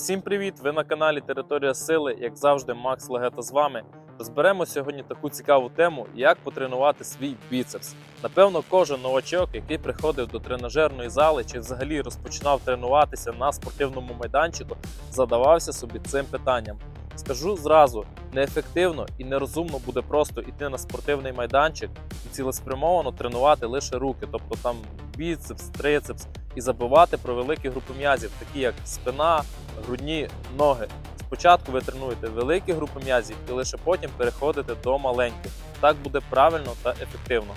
Всім привіт! Ви на каналі Територія Сили. Як завжди, Макс Легета з вами. Розберемо сьогодні таку цікаву тему, як потренувати свій біцепс. Напевно, кожен новачок, який приходив до тренажерної зали чи взагалі розпочинав тренуватися на спортивному майданчику, задавався собі цим питанням. Скажу зразу, неефективно і нерозумно буде просто йти на спортивний майданчик і цілеспрямовано тренувати лише руки, тобто там біцепс, трицепс, і забувати про великі групи м'язів, такі як спина, грудні, ноги. Спочатку ви тренуєте великі групи м'язів і лише потім переходите до маленьких. Так буде правильно та ефективно.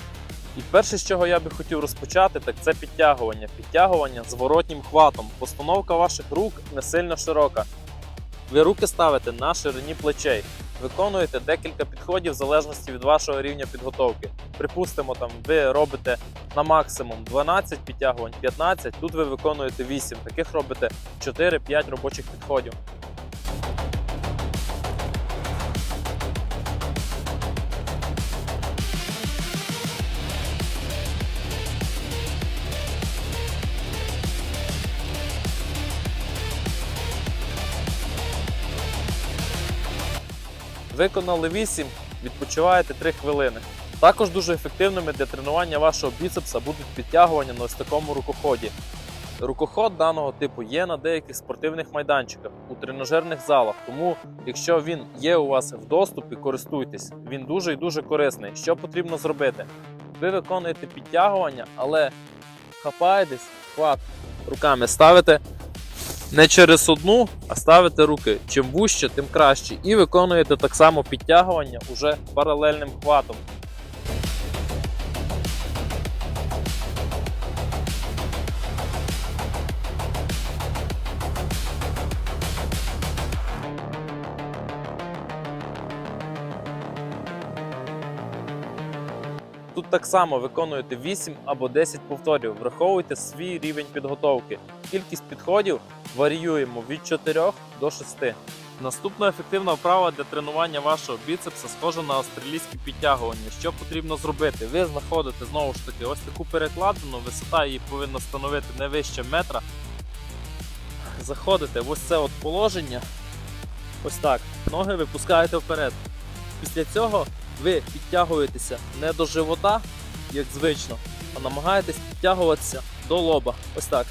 І перше, з чого я би хотів розпочати, так це підтягування. Підтягування з воротнім хватом. Постановка ваших рук не сильно широка. Ви руки ставите на ширині плечей. Виконуєте декілька підходів в залежності від вашого рівня підготовки. Припустимо, там ви робите на максимум 12 підтягувань, 15, тут ви виконуєте 8. Таких робите 4-5 робочих підходів. Виконали 8, відпочиваєте 3 хвилини. Також дуже ефективними для тренування вашого біцепса будуть підтягування на ось такому рукоході. Рукоход даного типу є на деяких спортивних майданчиках у тренажерних залах. Тому, якщо він є у вас в доступі, користуйтесь. Він дуже і дуже корисний. Що потрібно зробити? Ви виконуєте підтягування, але хапаєтесь, хват руками ставите не через одну, а ставите руки. Чим вужче, тим краще. І виконуєте так само підтягування уже паралельним хватом. Тут так само виконуєте 8 або 10 повторів. Враховуйте свій рівень підготовки. Кількість підходів варіюємо від 4 до 6. Наступна ефективна вправа для тренування вашого біцепса схожа на австралійські підтягування. Що потрібно зробити? Ви знаходите знову ж таки ось таку перекладину, висота її повинна становити не вище метра. Заходите в ось це от положення. Ось так. Ноги випускаєте вперед. Після цього ви підтягуєтеся не до живота, як звично, а намагаєтесь підтягуватися до лоба. Ось так.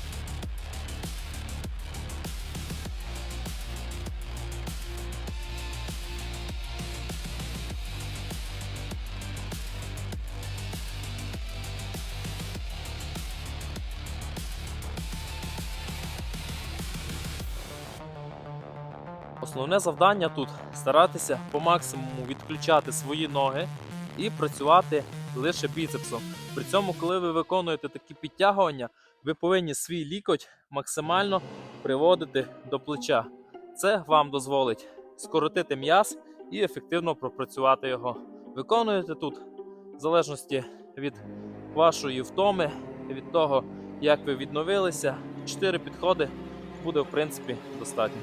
Основне завдання тут старатися по максимуму відключати свої ноги і працювати лише біцепсом. При цьому, коли ви виконуєте такі підтягування, ви повинні свій лікоть максимально приводити до плеча. Це вам дозволить скоротити м'яз і ефективно пропрацювати його. Виконуєте тут, в залежності від вашої втоми, від того, як ви відновилися, 4 підходи буде в принципі достатньо.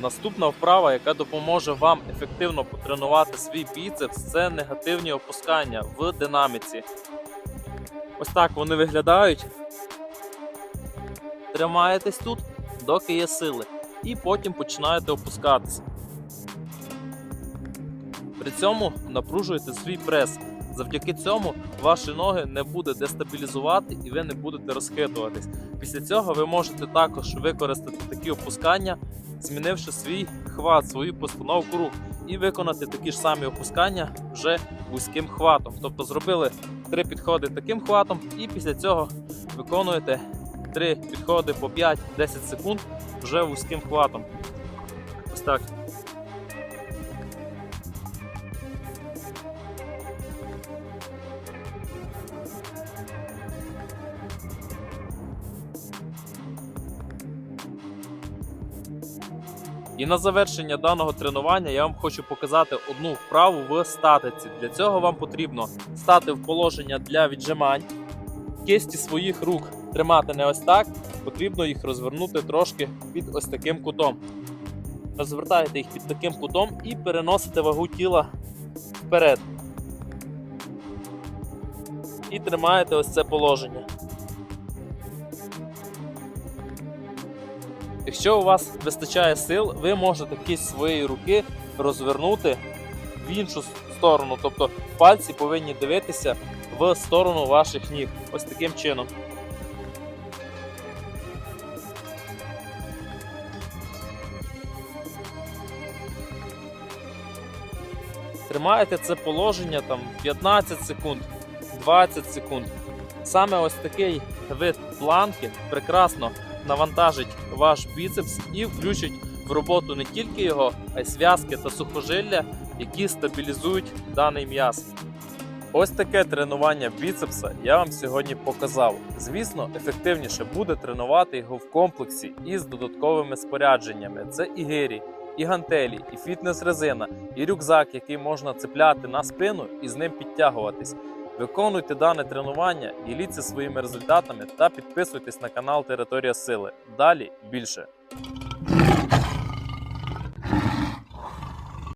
Наступна вправа, яка допоможе вам ефективно потренувати свій біцепс, це негативні опускання в динаміці. Ось так вони виглядають. Тримаєтесь тут, доки є сили, і потім починаєте опускатися. При цьому напружуєте свій прес. Завдяки цьому ваші ноги не буде дестабілізувати і ви не будете розхитуватись. Після цього ви можете також використати такі опускання, змінивши свій хват, свою постановку рук, і виконати такі ж самі опускання вже вузьким хватом. Тобто зробили три підходи таким хватом, і після цього виконуєте три підходи по 5-10 секунд вже вузьким хватом. Ось так. І на завершення даного тренування я вам хочу показати одну вправу в статиці. Для цього вам потрібно стати в положення для віджимань, кисті своїх рук тримати не ось так, потрібно їх розвернути трошки під ось таким кутом. Розвертаєте їх під таким кутом і переносите вагу тіла вперед. І тримаєте ось це положення. Якщо у вас вистачає сил, ви можете кисть своєї руки розвернути в іншу сторону. Тобто пальці повинні дивитися в сторону ваших ніг. Ось таким чином. Тримаєте це положення там 15 секунд, 20 секунд. Саме ось такий вид планки прекрасно навантажить ваш біцепс і включить в роботу не тільки його, а й зв'язки та сухожилля, які стабілізують даний м'яз. Ось таке тренування біцепса я вам сьогодні показав. Звісно, ефективніше буде тренувати його в комплексі із додатковими спорядженнями. Це і гирі, і гантелі, і фітнес-резина, і рюкзак, який можна цепляти на спину і з ним підтягуватись. Виконуйте дане тренування, діліться своїми результатами та підписуйтесь на канал Територія Сили. Далі більше.